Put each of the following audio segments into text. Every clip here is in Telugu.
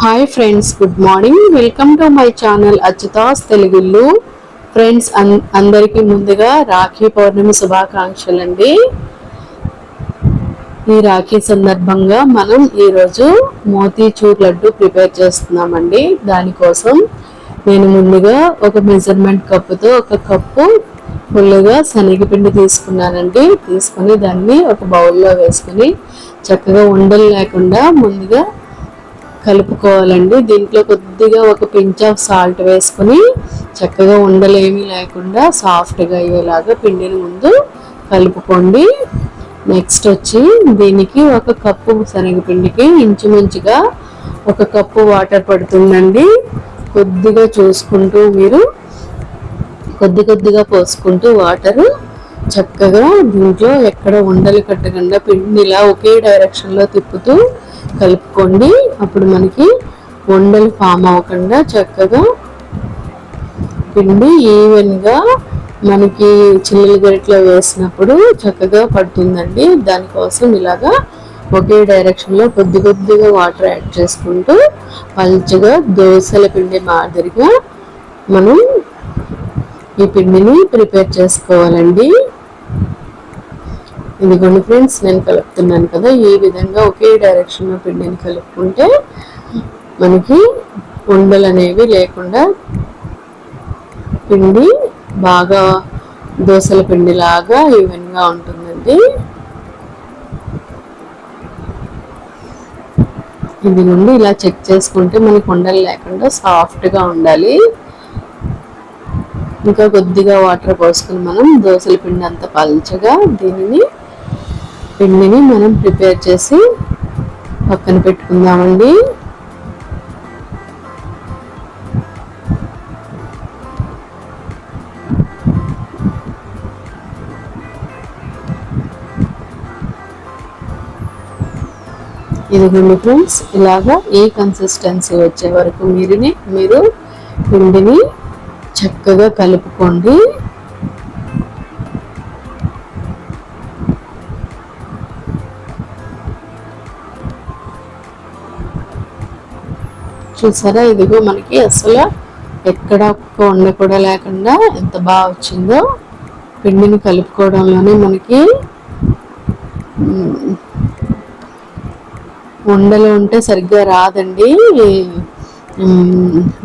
Hi friends good morning welcome to my channel Achyuta's తెలుగులు friends అందరికీ ముందుగా రాఖీ పౌర్ణమి శుభాకాంక్షలు అండి. ఈ రాఖీ సందర్భంగా మనం ఈరోజు మోతీచూర్ లడ్డు ప్రిపేర్ చేస్తున్నామండి. దానికోసం నేను ముందుగా ఒక మెజర్మెంట్ కప్పుతో ఒక కప్పు ఫుల్గా శనగపిండి తీసుకున్నానండి. తీసుకొని దాన్ని ఒక బౌల్లో వేసుకుని చక్కగా ఉండలు లేకుండా ముందుగా కలుపుకోవాలండి. దీంట్లో కొద్దిగా ఒక పించ్ ఆఫ్ సాల్ట్ వేసుకొని చక్కగా ఉండలేమీ లేకుండా సాఫ్ట్గా అయ్యేలాగా పిండిని ముందు కలుపుకోండి. నెక్స్ట్ వచ్చి దీనికి ఒక కప్పు శనగపిండికి ఇంచుమించుగా ఒక కప్పు వాటర్ పడుతుందండి. కొద్దిగా చూసుకుంటూ మీరు కొద్ది కొద్దిగా పోసుకుంటూ వాటరు చక్కగా దీంట్లో ఎక్కడ ఉండలు కట్టకుండా పిండిలా ఒకే డైరెక్షన్లో తిప్పుతూ కలుపుకోండి. అప్పుడు మనకి ఉండలు ఫామ్ అవ్వకుండా చక్కగా పిండి ఈవెన్గా మనకి చిల్లుల గరిట్లో వేసినప్పుడు చక్కగా పడుతుందండి. దానికోసం ఇలాగా ఒకే డైరెక్షన్లో కొద్ది కొద్దిగా వాటర్ యాడ్ చేసుకుంటూ పల్చగా దోశల పిండి మాదిరిగా మనం ఈ పిండిని ప్రిపేర్ చేసుకోవాలండి. ఇదిగోండి ఫ్రెండ్స్ నేను కలుపుతున్నాను కదా. ఈ విధంగా ఒకే డైరెక్షన్లో పిండిని కలుపుకుంటే మనకి ఉండలు అనేవి లేకుండా పిండి బాగా దోశల పిండిలాగా ఈవెన్గా ఉంటుందండి. ఇది నుండి ఇలా చెక్ చేసుకుంటే మనకి ఉండలు లేకుండా సాఫ్ట్గా ఉండాలి. ఇంకా కొద్దిగా వాటర్ పోసుకుని మనం దోశల పిండి అంత పల్చగా దీనిని పిండిని మనం ప్రిపేర్ చేసి పక్కన పెట్టుకుందామండి. ఇదిగోండి ఫ్రెండ్స్ ఇలాగా ఈ కన్సిస్టెన్సీ వచ్చే వరకు మీరుని మీరు పిండిని చక్కగా కలుపుకోండి. చూసారా? ఇదిగో మనకి అసలు ఎక్కడ ఒక్క ఉండ కూడా లేకుండా ఎంత బాగా వచ్చిందో. పిండిని కలుపుకోవడంలోనే మనకి ఉండలు ఉంటే సరిగ్గా రాదండి.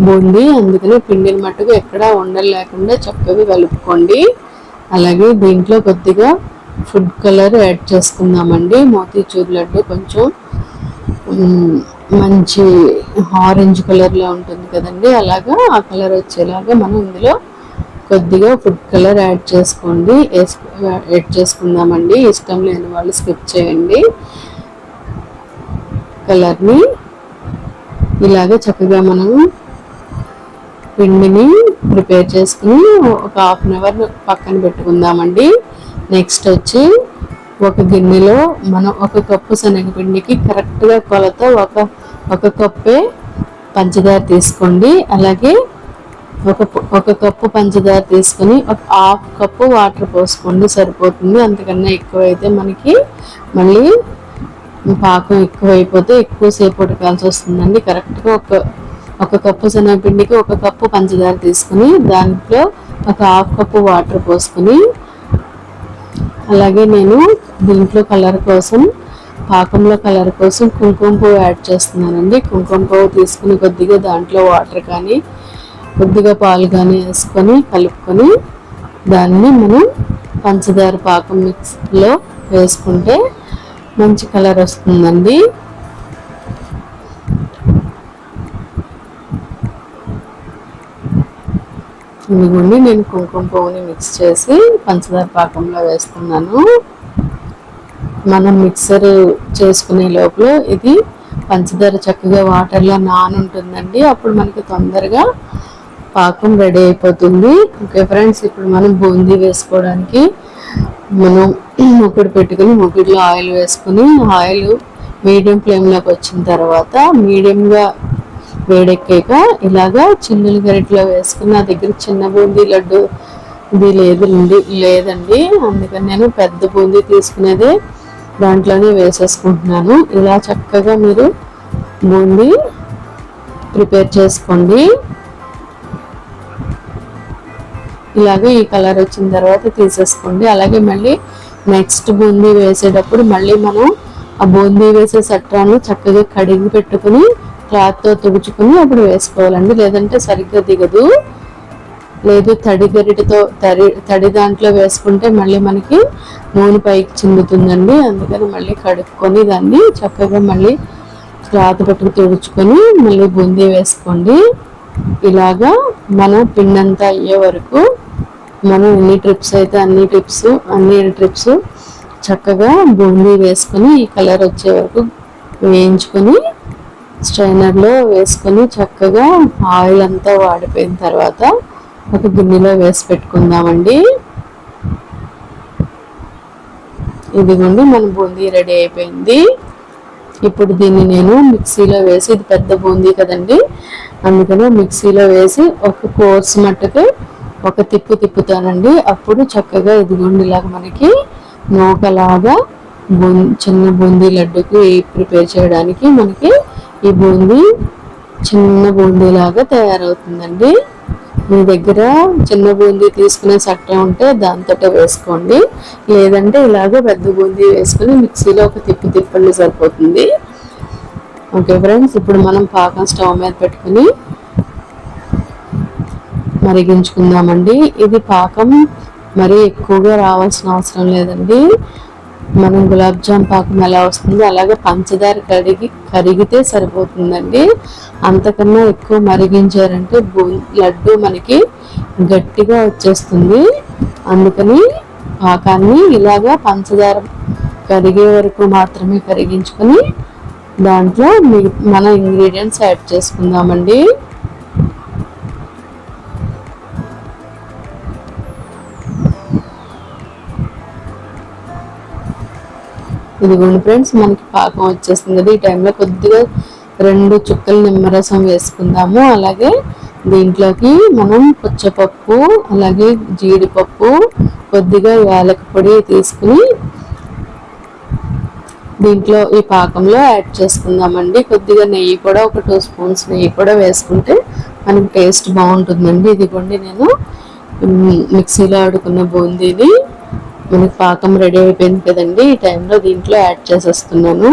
బూంది. అందుకని పిండిని మట్టుకు ఎక్కడ ఉండలు లేకుండా చక్కగా కలుపుకోండి. అలాగే దీంట్లో కొద్దిగా ఫుడ్ కలర్ యాడ్ చేసుకుందామండి. మోతీచూర్ లడ్డు కొంచెం మంచి ఆరెంజ్ కలర్లో ఉంటుంది కదండి అలాగా ఆ కలర్ వచ్చేలాగా మనం ఇందులో కొద్దిగా ఫుడ్ కలర్ యాడ్ చేసుకోండి. యాడ్ చేసుకుందామండి. ఇష్టం లేని వాళ్ళు స్కిప్ చేయండి. కలర్ని ఇలాగే చక్కగా మనం పిండిని ప్రిపేర్ చేసుకుని ఒక హాఫ్ అన్ అవర్ పక్కన పెట్టుకుందామండి. నెక్స్ట్ వచ్చి ఒక గిన్నెలో మనం ఒక కప్పు శనగపిండికి కరెక్ట్గా కొలత ఒక ఒక కప్పే పంచదార తీసుకోండి. అలాగే ఒక ఒక కప్పు పంచదార తీసుకొని ఒక హాఫ్ కప్పు వాటర్ పోసుకోండి. సరిపోతుంది. అంతకన్నా ఎక్కువైతే మనకి మళ్ళీ పాకం ఎక్కువైపోతే ఎక్కువసేపు ఉడకాల్సి వస్తుందండి. కరెక్ట్గా ఒక ఒక కప్పు శనగపిండికి ఒక కప్పు పంచదార తీసుకుని దాంట్లో ఒక హాఫ్ కప్పు వాటర్ పోసుకొని అలాగే నేను దీంట్లో కలర్ కోసం పాకంలో కలర్ కోసం కుంకుమ పువ్వు యాడ్ చేస్తున్నానండి. కుంకుమ పువ్వు తీసుకుని కొద్దిగా దాంట్లో వాటర్ కానీ కొద్దిగా పాలు కానీ వేసుకొని కలుపుకొని దాన్ని మనం పంచదార పాకం మిక్స్లో వేసుకుంటే మంచి కలర్ వస్తుందండి. ఇదిగోండి నేను కుంకుమ పువ్వుని మిక్స్ చేసి పంచదార పాకంలో వేస్తున్నాను. మనం మిక్సర్ చేసుకునే లోపల ఇది పంచదార చక్కగా వాటర్లో నానుంటుందండి. అప్పుడు మనకి తొందరగా పాకం రెడీ అయిపోతుంది. ఓకే ఫ్రెండ్స్ ఇప్పుడు మనం బూందీ వేసుకోవడానికి మనం ముగ్గుడు పెట్టుకుని ముగ్గుడులో ఆయిల్ వేసుకుని ఆయిల్ మీడియం ఫ్లేమ్లోకి వచ్చిన తర్వాత మీడియంగా వేడెక్కాక ఇలాగా చిన్నలు గరిట్లో వేసుకుని నా దగ్గర చిన్న బూందీ లడ్డు ఇది లేదు లేదండి. అందుకని నేను పెద్ద బూందీ తీసుకునేదే దాంట్లోనే వేసేసుకుంటున్నాను. ఇలా చక్కగా మీరు బూందీ ప్రిపేర్ చేసుకోండి. ఇలాగే ఈ కలర్ వచ్చిన తర్వాత తీసేసుకోండి. అలాగే మళ్ళీ నెక్స్ట్ బూందీ వేసేటప్పుడు మళ్ళీ మనం ఆ బూందీ వేసే సట్రాన్ని చక్కగా కడిగి పెట్టుకుని క్లాత్తో తుడుచుకుని అప్పుడు వేసుకోవాలండి. లేదంటే సరిగ్గా దిగదు. లేదు తడి గరిటతో తడి తడి దాంట్లో వేసుకుంటే మళ్ళీ మనకి నూనె పైకి చిందుతుందండి అందుకని మళ్ళీ కడుక్కొని దాన్ని చక్కగా మళ్ళీ క్లాత్ పట్టుకు తుడుచుకొని మళ్ళీ బూందీ వేసుకోండి. ఇలాగా మనం పిండంతా అయ్యే వరకు మనం ఎన్ని ట్రిప్స్ అయితే అన్ని టిప్స్ అన్ని ట్రిప్స్ చక్కగా బూందీ వేసుకొని ఈ కలర్ వచ్చే వరకు వేయించుకొని స్ట్రైనర్లో వేసుకొని చక్కగా ఆయిల్ అంతా వాడిపోయిన తర్వాత ఒక గిన్నెలో వేసి పెట్టుకుందామండి. ఇదిగోండి మన బూందీ రెడీ అయిపోయింది. ఇప్పుడు దీన్ని నేను మిక్సీలో వేసి ఇది పెద్ద బూందీ కదండి అందుకని మిక్సీలో వేసి ఒక కోర్స్ మట్టుకు ఒక తిప్పు తిప్పుతానండి. అప్పుడు చక్కగా ఇదిగోండి ఇలాగ మనకి నూకలాగా చిన్న బూందీ లడ్డుకి ప్రిపేర్ చేయడానికి మనకి ఈ బూందీ చిన్న బూందీ లాగా తయారవుతుందండి. మీ దగ్గర చిన్న బూందీ తీసుకునే చట్టం ఉంటే దాంతో వేసుకోండి. లేదంటే ఇలాగే పెద్ద బూందీ వేసుకుని మిక్సీలో ఒక తిప్పి తిప్పండి సరిపోతుంది. ఓకే ఫ్రెండ్స్ ఇప్పుడు మనం పాకం స్టవ్ మీద పెట్టుకుని మరిగించుకుందామండి. ఇది పాకం మరీ ఎక్కువగా రావాల్సిన అవసరం లేదండి. మనం గులాబ్ జామ్ పాకం ఎలా వస్తుందో అలాగే పంచదార కరిగి కరిగితే సరిపోతుందండి. అంతకన్నా ఎక్కువ మరిగించారంటే లడ్డు మనకి గట్టిగా వచ్చేస్తుంది. అందుకని పాకాన్ని ఇలాగా పంచదార కరిగే వరకు మాత్రమే కరిగించుకొని దాంట్లో మన ఇంగ్రీడియంట్స్ యాడ్ చేసుకుందామండి. ఇదిగోండి ఫ్రెండ్స్ మనకి పాకం వచ్చేస్తుంది కదా. ఈ టైంలో కొద్దిగా రెండు చుక్కలు నిమ్మరసం వేసుకుందాము. అలాగే దీంట్లోకి మనం పుచ్చపప్పు అలాగే జీడిపప్పు కొద్దిగా యాలక పొడి తీసుకుని దీంట్లో ఈ పాకంలో యాడ్ చేసుకుందామండి. కొద్దిగా నెయ్యి కూడా ఒక టూ స్పూన్స్ నెయ్యి కూడా వేసుకుంటే మనకి టేస్ట్ బాగుంటుందండి. ఇదిగోండి నేను మిక్సీలో ఆడుకున్న బూందీని మనకి పాకం రెడీ అయిపోయింది కదండి. ఈ టైంలో దీంట్లో యాడ్ చేసేస్తున్నాను.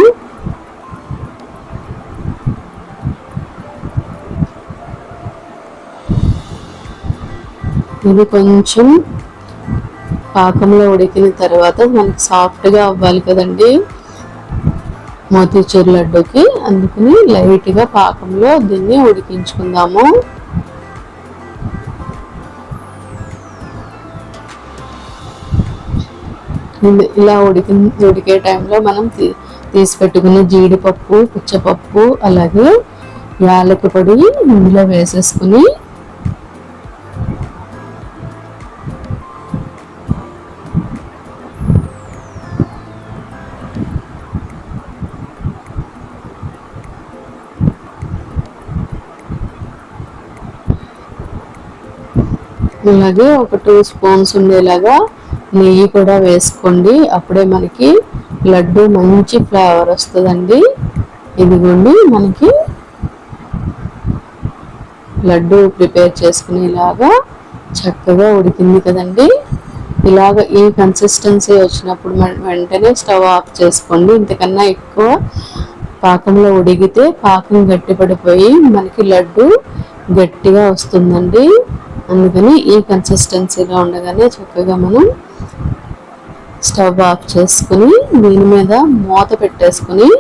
ఇది కొంచెం పాకంలో ఉడికిన తర్వాత మనకి సాఫ్ట్గా అవ్వాలి కదండి. మోతీచూర్ లడ్డుకి అందుకని లైట్గా పాకంలో దీన్ని ఉడికించుకుందాము. ఇలా ఉడికి ఉడికే టైంలో మనం తీసి పెట్టుకున్న జీడిపప్పు పుచ్చపప్పు అలాగే యాలక పొడి ఇందులో వేసేసుకుని అలాగే ఒక టూ స్పూన్స్ ఉండేలాగా నెయ్యి కూడా వేసుకోండి. అప్పుడే మనకి లడ్డు మంచి ఫ్లేవర్ వస్తుందండి. ఇదిగోండి మనకి లడ్డు ప్రిపేర్ చేసుకునేలాగా చక్కగా ఉడికింది కదండి. ఇలాగ ఈ కన్సిస్టెన్సీ వచ్చినప్పుడు వెంటనే స్టవ్ ఆఫ్ చేసుకోండి. ఇంతకన్నా ఎక్కువ పాకంలో ఉడిగితే పాకం గట్టిపడిపోయి మనకి లడ్డు గట్టిగా వస్తుందండి. అందుకని ఈ కన్సిస్టెన్సీగా ఉండగానే చక్కగా మనం స్టవ్ ఆఫ్ చేసుకుని దీని మీద మూత పెట్టేసుకుని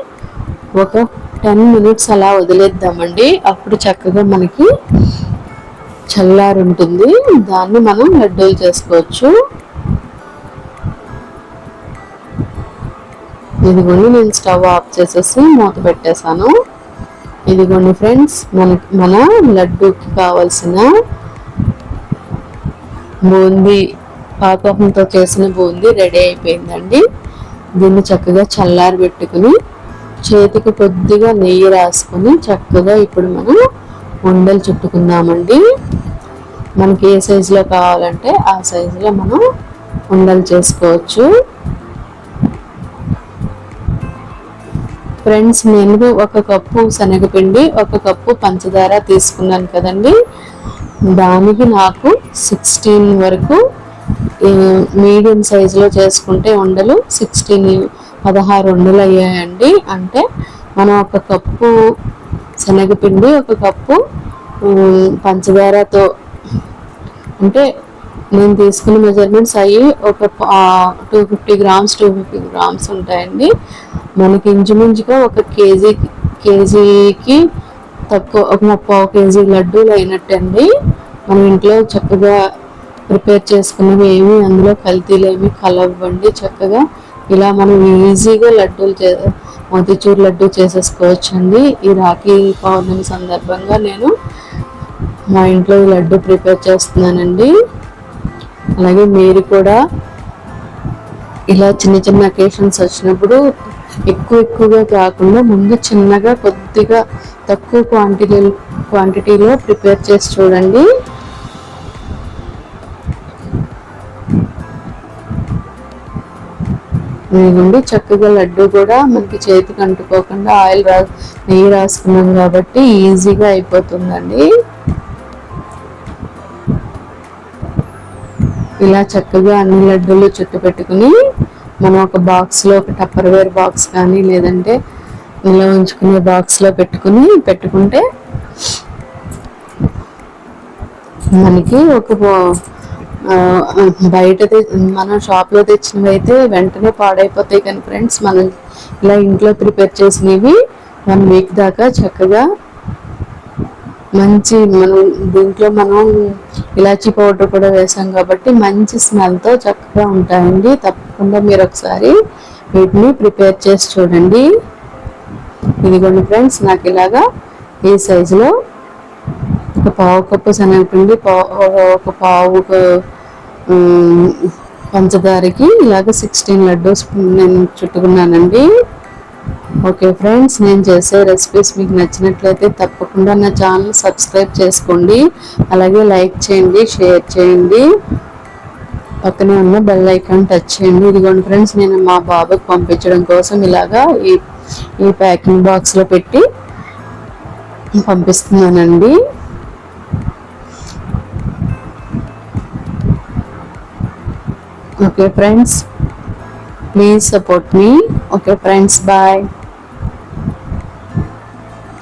ఒక టెన్ మినిట్స్ అలా వదిలేద్దామండి. అప్పుడు చక్కగా మనకి చల్లారి ఉంటుంది దాన్ని మనం లడ్డూలు చేసుకోవచ్చు. ఇదిగోండి నేను స్టవ్ ఆఫ్ చేసేసి మూత పెట్టేశాను. ఇదిగోండి ఫ్రెండ్స్ మన మన లడ్డూకి కావాల్సిన బూందీ పాకంతో చేసిన బూందీ రెడీ అయిపోయిందండి. దీన్ని చక్కగా చల్లారి పెట్టుకుని చేతికి కొద్దిగా నెయ్యి రాసుకొని చక్కగా ఇప్పుడు మనం ఉండలు చుట్టుకుందామండి. మనకి ఏ సైజులో కావాలంటే ఆ సైజులో మనం ఉండలు చేసుకోవచ్చు. ఫ్రెండ్స్ నేను ఒక కప్పు శనగపిండి ఒక కప్పు పంచదార తీసుకున్నాను కదండి. దానికి నాకు సిక్స్టీన్ వరకు మీడియం సైజులో చేసుకుంటే ఉండలు సిక్స్టీన్ పదహారు ఉండలు అయ్యాయండి. అంటే మనం ఒక కప్పు శనగపిండి ఒక కప్పు పంచదారతో అంటే నేను తీసుకున్న మెజర్మెంట్స్ అయ్యి ఒక two fifty grams two fifty grams ఉంటాయండి. మనకి ఇంచుమించుగా ఒక కేజీ కేజీకి తక్కువ ఒక ముప్పై కేజీ లడ్డూలు అయినట్టండి. మనం ఇంట్లో చక్కగా ప్రిపేర్ చేసుకున్నవి ఏమి అందులో కల్తీలు ఏమి కలవ్వండి చక్కగా. ఇలా మనం ఈజీగా లడ్డూలు చే మోతిచూర్ లడ్డు చేసేసుకోవచ్చండి. ఈ రాఖీ పౌర్ణమి సందర్భంగా నేను మా ఇంట్లో ఈ లడ్డు ప్రిపేర్ చేస్తున్నానండి. అలాగే మీరు కూడా ఇలా చిన్న చిన్న అకేషన్స్ వచ్చినప్పుడు ఎక్కువ ఎక్కువగా కాకుండా ముందు చిన్నగా కొద్దిగా తక్కువ క్వాంటిటీ క్వాంటిటీలో ప్రిపేర్ చేసి చూడండి. ఇదిగోండి చక్కగా లడ్డు కూడా మనకి చేతికి అంటుకోకుండా ఆయిల్ రా నెయ్యి రాసుకున్నాం కాబట్టి ఈజీగా అయిపోతుందండి. ఇలా చక్కగా అన్ని లడ్డూలు చుట్టు పెట్టుకుని మనం ఒక బాక్స్లో ఒక టప్పర్వేర్ బాక్స్ కానీ లేదంటే ఇలా ఉంచుకునే బాక్స్లో పెట్టుకుని పెట్టుకుంటే మనకి ఒక బయట మనం షాప్లో తెచ్చినవి అయితే వెంటనే పాడైపోతాయి కానీ ఫ్రెండ్స్ మనం ఇలా ఇంట్లో ప్రిపేర్ చేసినవి వన్ వీక్ దాకా చక్కగా మంచి మనం దీంట్లో మనం ఇలాచీ పౌడర్ కూడా వేసాం కాబట్టి మంచి స్మెల్తో చక్కగా ఉంటాయండి. తప్పకుండా మీరు ఒకసారి వీటిని ప్రిపేర్ చేసి చూడండి. ఇదిగోండి ఫ్రెండ్స్ నాకు ఇలాగా ఈ సైజులో ఒక పావు కప్పు శనగపిండి పావు ఒక పావు పంచదారకి ఇలాగ సిక్స్టీన్ లడ్డూస్ నేను చుట్టుకున్నానండి. ఓకే ఫ్రెండ్స్ నేను చేసే రెసిపీస్ మీకు నచ్చినట్లయితే తప్పకుండా నా ఛానల్ సబ్స్క్రైబ్ చేసుకోండి. అలాగే లైక్ చేయండి షేర్ చేయండి. పక్కనే ఉన్న బెల్ ఐకాన్ టచ్ చేయండి. ఇదిగోండి ఫ్రెండ్స్ నేను మా బాబుకి పంపించడం కోసం ఇలాగా ఈ ఈ ప్యాకింగ్ బాక్స్లో పెట్టి పంపిస్తున్నానండి. Okay friends please support me okay friends bye